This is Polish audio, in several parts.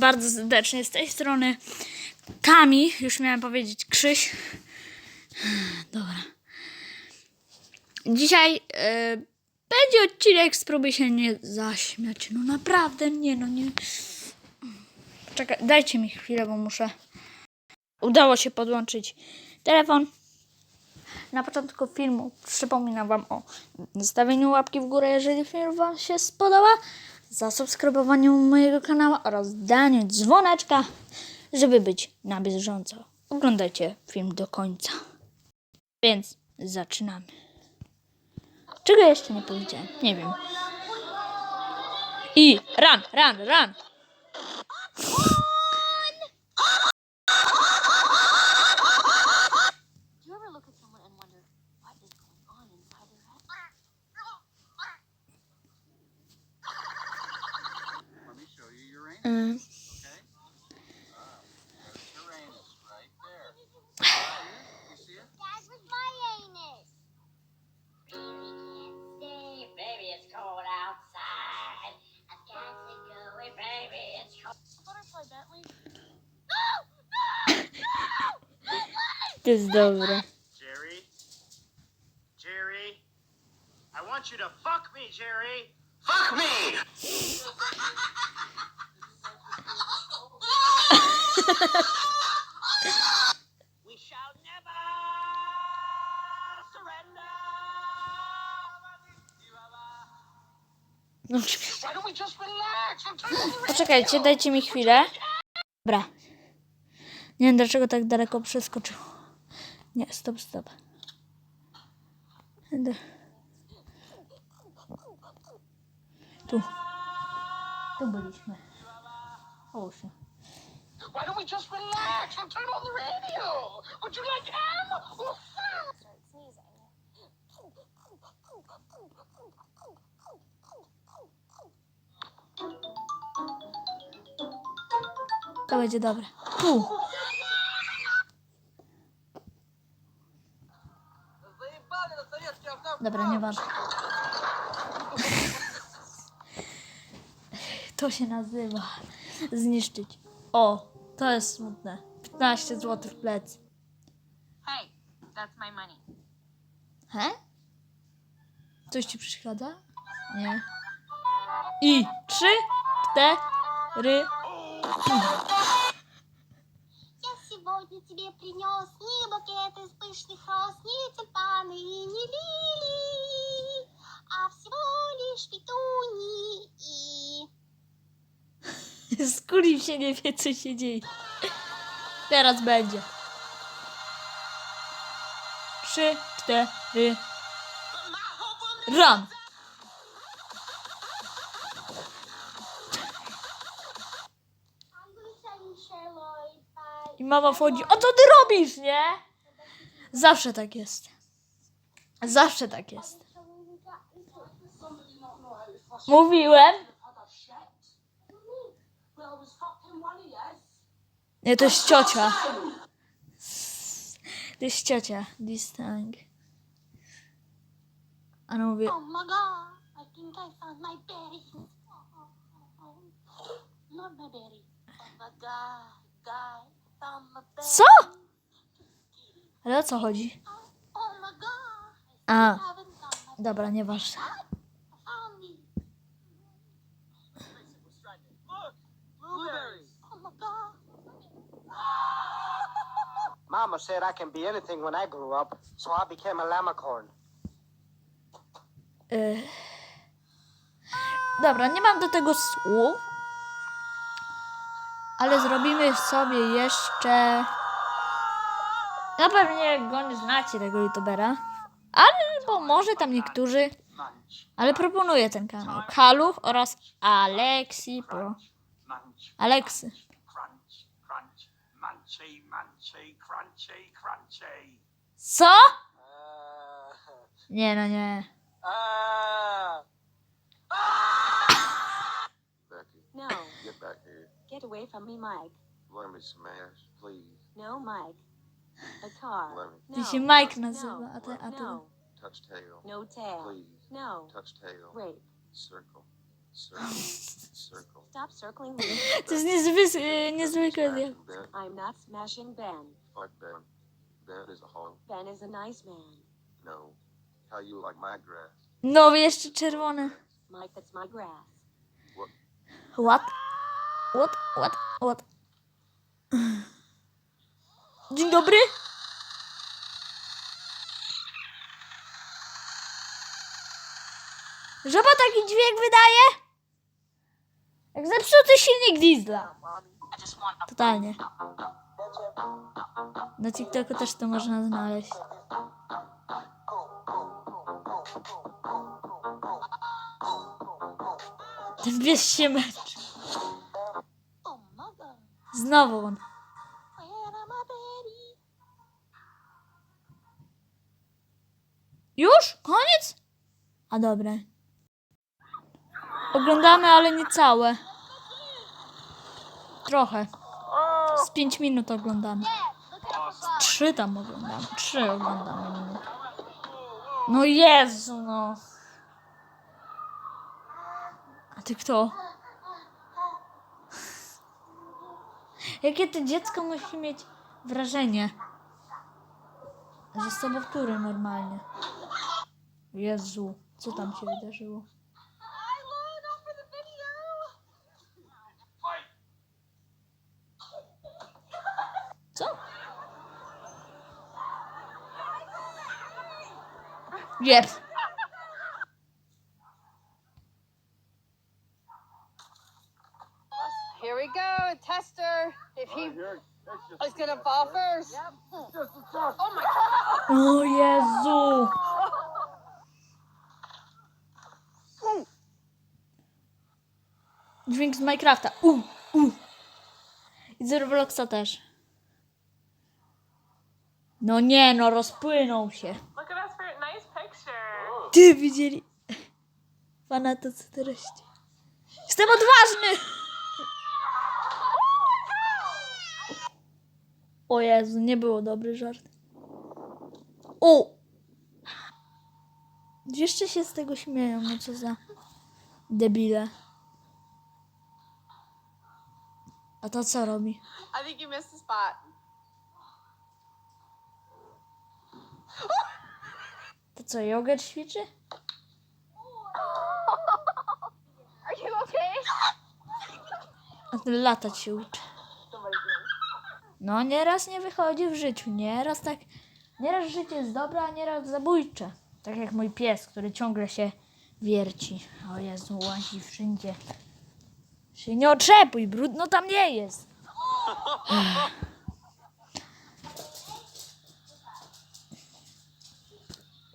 bardzo serdecznie z tej strony. Kami, już miałem powiedzieć Krzyś. Dobra. Dzisiaj e, będzie odcinek, spróbuj się nie zaśmiać. No naprawdę, nie no, nie. Czekaj, dajcie mi chwilę, bo muszę. Udało się podłączyć telefon. Na początku filmu przypominam Wam o zostawieniu łapki w górę, jeżeli film Wam się spodoba, zasubskrybowaniu mojego kanału oraz daniu dzwoneczka, żeby być na bieżąco. Oglądajcie film do końca. Więc zaczynamy. Czego jeszcze nie powiedziałem? Nie wiem. I run, run, run! To jest dobre. Jerry? Jerry? I want you to fuck me, Jerry! Fuck me! Poczekajcie, dajcie mi chwilę. Dobra. Nie wiem dlaczego tak daleko przeskoczył. Nie, stop, stop. Tu. Tu byliśmy. Się. Why don't we just relax and turn on the radio? Would you like ham or food? Start sneezing. To będzie dobre. Tu. Dobra, nieważne. To się nazywa zniszczyć. O, to jest smutne. 15 zł w plec. Hey, that's my money. He? Coś ci przeszkadza? Nie. I trzy, cztery. Я сегодня тебе принес не букет из пышных роз, не тюльпаны и не лилии, а всего лишь петунии и... Skulił się, nie wie co się dzieje. Teraz będzie. Trzy, cztery. Run! I mama wchodzi, o co ty robisz, nie? Zawsze tak jest. Zawsze tak jest. Mówiłem. Nie, to jest ciocia. To jest ciocia. This thing. A ona mówi, Oh my god, I think I found my berries. Not my berry. Oh my god, guy, found my co? Ale o co chodzi? Oh my god, I A, dobra, nieważne. found me. Look! Blueberries! Oh my god. Mama said I can be anything when I grew up, so I became a llamacorn. Y... Dobra, nie mam do tego słów. Ale zrobimy sobie jeszcze... No pewnie go nie znacie, tego youtubera. Albo może tam niektórzy. Ale proponuję ten kanał. Kaluch oraz Alexi Pro. Aleksy. Crunch, crunch, munchy, munchy, crunchy, crunchy. Co? Uh, Nie, no nie. uh, Becky, No, get back here. get away from me, Mike. Let me smash, please. No, Mike. The car. Let me No. Ty się Mike nazywa, a ty, a ty... No. touch tail, No tail. please. No. Touch tail. Rape. Circle. Stop circling me. To jest niezwy, e, niezwykłe. Smashing Ben. I'm not smashing Ben. Fuck Ben. Ben is a hoe. Ben is a nice man. No. How you like my grass? No, jeszcze czerwone. Mike, that's my grass. What? What? What? What? Dzień dobry. Żaba taki dźwięk wydaje? Jak zepsuty silnik diesla. Totalnie. Na TikToku też to można znaleźć. Ten pies się męczy. Znowu on. Już? Koniec? A dobra. Oglądamy, ale nie całe. Trochę. Z 5 minut oglądamy. Z Trzy tam oglądamy. Trzy oglądamy minuty. No Jezu, no. A ty kto? Jakie to dziecko musi mieć wrażenie, że sobowtóry normalnie. Jezu, co tam się wydarzyło? Jep. Here we go, tester. If he is gonna fall first. Oh my god! O Jezu! Dźwięk z Minecrafta. U, u. I z Robloxa też. No nie, no rozpłynął się. Ty widzieli? Pana to co treści. Jestem odważny! O Jezu, nie było dobry żart. O! Jeszcze się z tego śmieją, no co za debile. A to co robi? I think you missed the spot. To co, jogę ćwiczy? Are you okay? A ten latać się uczy. No, nieraz nie wychodzi w życiu. Nieraz tak. Nieraz życie jest dobre, a nieraz zabójcze. Tak jak mój pies, który ciągle się wierci. O Jezu, łazi wszędzie. Się nie otrzepuj, brudno tam nie jest.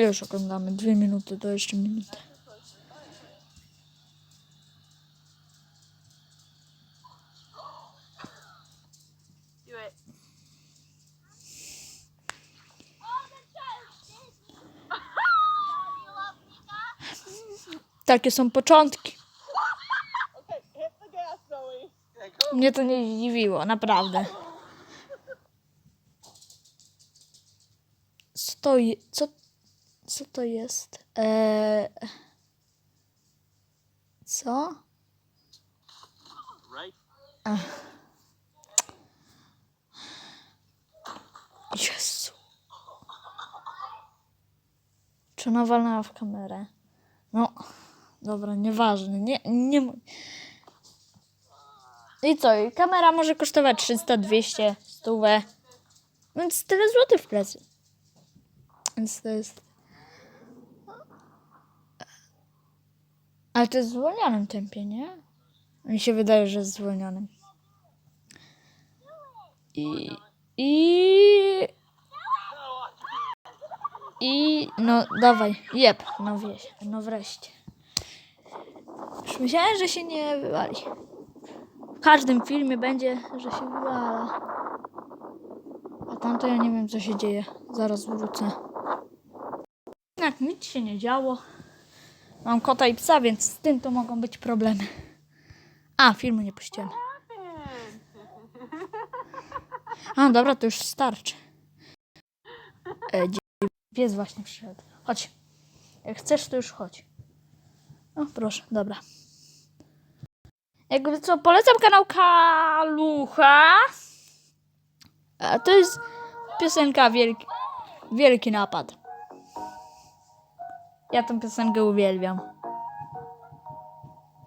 już oglądamy? Dwie minuty, to jeszcze it. Takie są początki. Mnie to nie zdziwiło, naprawdę. Je, co, co to jest? Eee, co? Right? Jezu. Czy ona walnęła w kamerę? No, dobra, nieważne. Nie, nie. I co? Kamera może kosztować 300, 200, 100. Więc tyle złotych w plecy. Więc to jest. Ale to jest w zwolnionym tempie, nie? Mi się wydaje, że jest w zwolnionym. I. I. I. No, dawaj, jeb, no no wreszcie. Już myślałem, że się nie wywali. W każdym filmie będzie, że się wywala. A tam to ja nie wiem, co się dzieje. Zaraz wrócę. Jak nic się nie działo. Mam kota i psa, więc z tym to mogą być problemy. A, filmu nie puściłem. A, dobra, to już starczy. E, pies właśnie przyszedł. Chodź. Jak chcesz, to już chodź. O, proszę, dobra. Jakby co, polecam kanał Kalucha. A to jest piosenka Wielki, Wielki Napad. Ja tę piosenkę uwielbiam.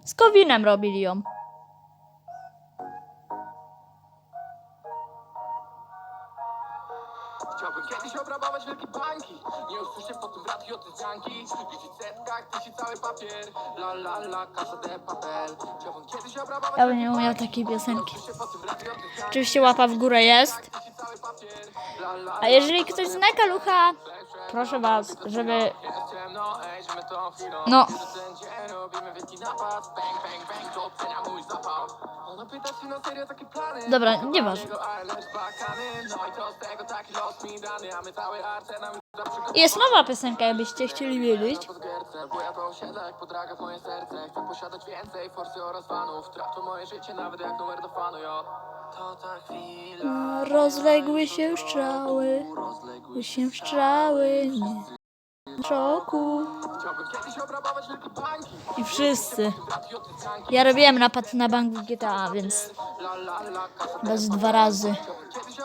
Z Kowinem robili ją. Chciałbym kiedyś obrabować wielkie bańki Nie usłyszę po tym setkach, tysi cały papier La la la, casa de papel Chciałbym kiedyś obrabować Ja bym nie umiał takiej piosenki. Oczywiście łapa w górę jest. A jeżeli ktoś zna Kalucha, proszę was, żeby... No. Dobra, nieważne. Jest nowa piosenka, jakbyście chcieli wiedzieć. Bo Rozległy się strzały, rozległy się strzały, nie. Szoku. I wszyscy. Ja robiłem napad na bank w GTA, więc bez dwa razy.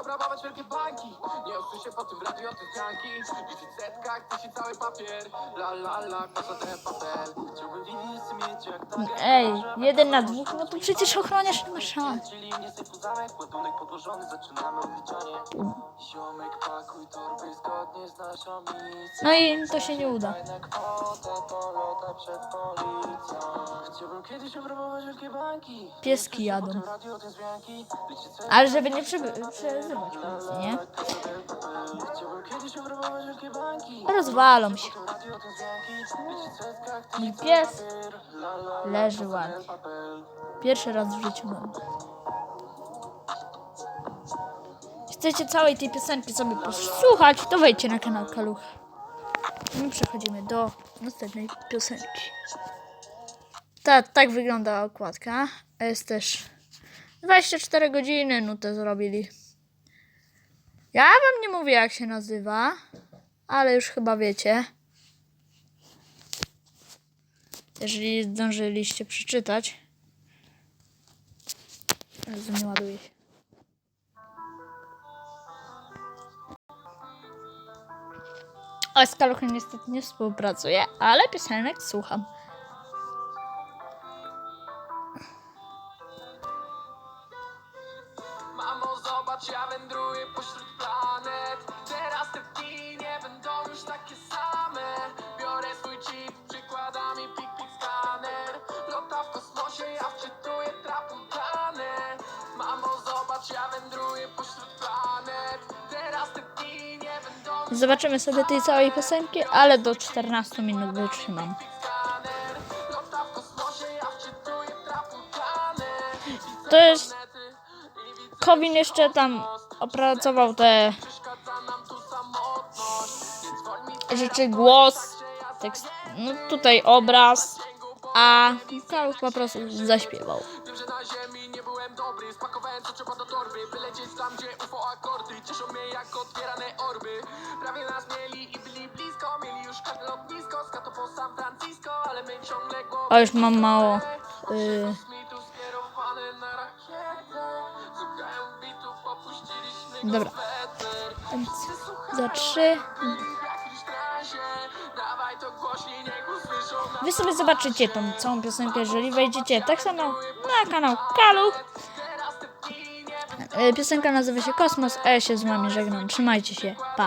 Obrabować wielkie bańki Nie usłyszę po tym Liczyć setkach, tysi cały papier. La la la, de papel. Chciałbym widzieć mieć jak ta Ej, jeden na dwóch, no to przecież ochroniarz nie ma szans. Zamek, ładunek podłożony, zaczynamy odliczanie. Ziomek, pakuj torby zgodnie z naszą misją. No i to się nie uda. Na kwotę to lota przed policją. Chciałbym kiedyś obrabować wielkie banki. Pieski jadą. Ale żeby nie przyby- przezywać policji, nie? Banki Rozwalą się. Mój pies leży ładnie. Pierwszy raz w życiu mam. Chcecie całej tej piosenki sobie posłuchać, to wejdźcie na kanał Kaluch. My przechodzimy do następnej piosenki. Ta, tak wygląda okładka. Jest też 24 godziny nutę zrobili. Ja wam nie mówię jak się nazywa, ale już chyba wiecie. Jeżeli zdążyliście przeczytać. Jezu, nie ładuje się. O, z niestety nie współpracuję, ale piosenek słucham. Ja wędruję pośród planet. Teraz te dni nie będą już takie same. Biorę swój chip, pik, pik, skaner. Lota w kosmosie, ja wczytuję plany Mamo, zobacz, ja wędruję pośród planet. Teraz te dni nie będą Zobaczymy sobie tej całej piosenki, ale do 14 minut wytrzymam. skaner. Lota Kowin jeszcze tam opracował te rzeczy, głos, tekst, no tutaj obraz, a Kaluch po prostu zaśpiewał. A już mam mało. Y, Dobra. więc za trzy. Wy sobie zobaczycie tą całą piosenkę, jeżeli wejdziecie tak samo na kanał będą Y, Piosenka nazywa się Kosmos, a ja się z wami żegnam. Trzymajcie się. Pa.